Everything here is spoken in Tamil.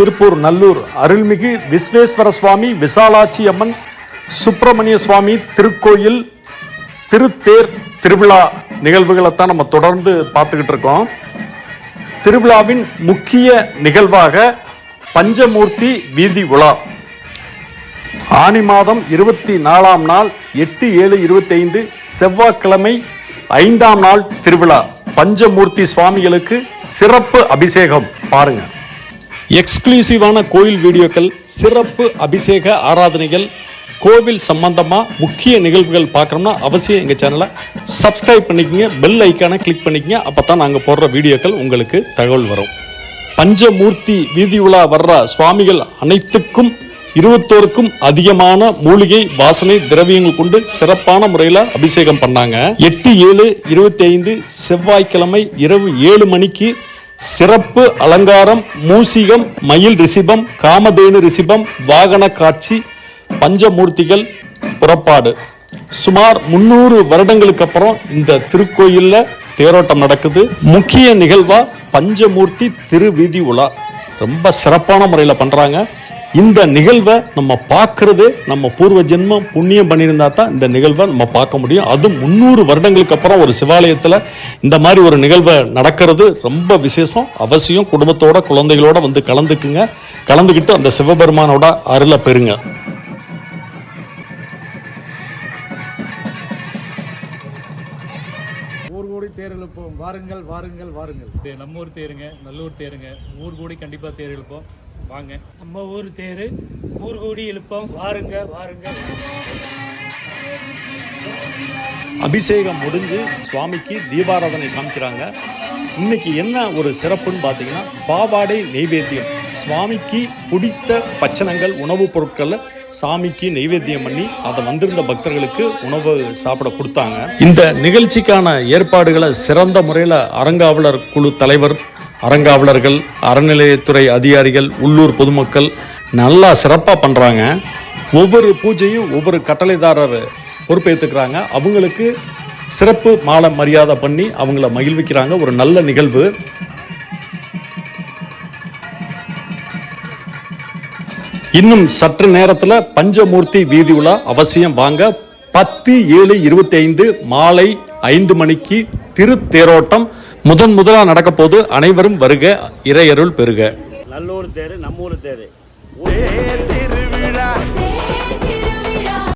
திருப்பூர் நல்லூர் அருள்மிகு விஸ்வேஸ்வர சுவாமி விசாலாட்சி அம்மன் சுப்பிரமணிய சுவாமி திருக்கோயில் திருத்தேர் திருவிழா நிகழ்வுகளை தான் நம்ம தொடர்ந்து பார்த்துக்கிட்டு இருக்கோம். திருவிழாவின் முக்கிய நிகழ்வாக பஞ்சமூர்த்தி வீதி உலா. ஆனி மாதம் இருபத்தி நாலாம் நாள் எட்டு ஏழு இருபத்தி ஐந்து செவ்வாய்க்கிழமை ஐந்தாம் நாள் திருவிழா. பஞ்சமூர்த்தி சுவாமிகளுக்கு சிறப்பு அபிஷேகம். பாருங்க. எக்ஸ்க்ளூசிவான கோயில் வீடியோக்கள் சிறப்பு அபிஷேக ஆராதனைகள் கோவில் சம்பந்தமாக முக்கிய நிகழ்வுகள் பார்க்குறோம்னா அவசியம் எங்கள் சேனலை சப்ஸ்கிரைப் பண்ணிக்கிங்க பெல் ஐக்கானை கிளிக் பண்ணிக்கங்க அப்போ தான் நாங்கள் போடுற வீடியோக்கள் உங்களுக்கு தகவல் வரும். பஞ்சமூர்த்தி வீதி உலா வர்ற சுவாமிகள் அனைத்துக்கும் இருபத்தோருக்கும் அதிகமான மூலிகை வாசனை திரவியங்கள் கொண்டு சிறப்பான முறையில் அபிஷேகம் பண்ணாங்க. எட்டு ஏழு இருபத்தி ஐந்து செவ்வாய்க்கிழமை இரவு ஏழு மணிக்கு சிறப்பு அலங்காரம் மூசிகம் மயில் ரிசிபம் காமதேனு ரிசிபம் வாகன காட்சி பஞ்சமூர்த்திகள் புறப்பாடு. சுமார் முன்னூறு வருடங்களுக்கு அப்புறம் இந்த திருக்கோயில்ல தேரோட்டம் நடக்குது. முக்கிய நிகழ்வா பஞ்சமூர்த்தி திருவீதி உலா. ரொம்ப சிறப்பான முறையில் பண்றாங்க. இந்த நிகழ்வை நம்ம பார்க்கறது நம்ம பூர்வ ஜென்மம் புண்ணியம் பண்ணியிருந்தா தான் இந்த நிகழ்வை நம்ம பார்க்க முடியும். அதுவும் முந்நூறு வருடங்களுக்கு அப்புறம் ஒரு சிவாலயத்தில் இந்த மாதிரி ஒரு நிகழ்வை நடக்கிறது ரொம்ப விசேஷம். அவசியம் குடும்பத்தோட குழந்தைகளோட வந்து கலந்துக்குங்க. கலந்துக்கிட்டு அந்த சிவபெருமானோட அருளை பெறுங்க. தேர் எழுப்போம் வாருங்கள் வாருங்கள் வாருங்கள். நம்ம ஊர் தேருங்க. நல்லூர் தேருங்க. ஊர் கூடி கண்டிப்பாக தேர் இழுப்போம் வாங்க. நம்ம ஊர் தேரு. ஊர் கூடி எழுப்போம் வாருங்க வாருங்க. அபிஷேகம் முடிஞ்சு சுவாமிக்கு தீபாராதனை காமிக்கிறாங்க. இன்னைக்கு என்ன ஒரு சிறப்புன்னு பார்த்தீங்கன்னா பாவாடை நெய்வேத்தியம் சுவாமிக்கு பிடித்த பச்சனங்கள் உணவுப் பொருட்களை சாமிக்கு நெய்வேத்தியம் பண்ணி அதை வந்திருந்த பக்தர்களுக்கு உணவு சாப்பிட கொடுத்தாங்க. இந்த நிகழ்ச்சிக்கான ஏற்பாடுகளை சிறந்த முறையில் அறங்காவலர் குழு தலைவர் அறங்காவலர்கள் அறநிலையத்துறை அதிகாரிகள் உள்ளூர் பொதுமக்கள் நல்லா சிறப்பாக பண்ணுறாங்க ஒவ்வொரு பூஜையும் ஒவ்வொரு கட்டளைதாரர் பொறுப்பேற்றுக்கிறாங்க அவங்களுக்கு சிறப்பு மாலை மரியாதை பண்ணி அவங்கள மகிழ்விக்கிறாங்க. ஒரு நல்ல நிகழ்வு. இன்னும் சற்று நேரத்தில் பஞ்சமூர்த்தி வீதி உலா அவசியம் வாங்க. பத்து ஏழு இருபத்தி ஐந்து மாலை ஐந்து மணிக்கு திருத்தேரோட்டம். முதன் முதலாக நடக்க போது அனைவரும் வருக இறையருள் பெருக. நல்லூர் தேரு நம்மூர் தேரு திருவிழா.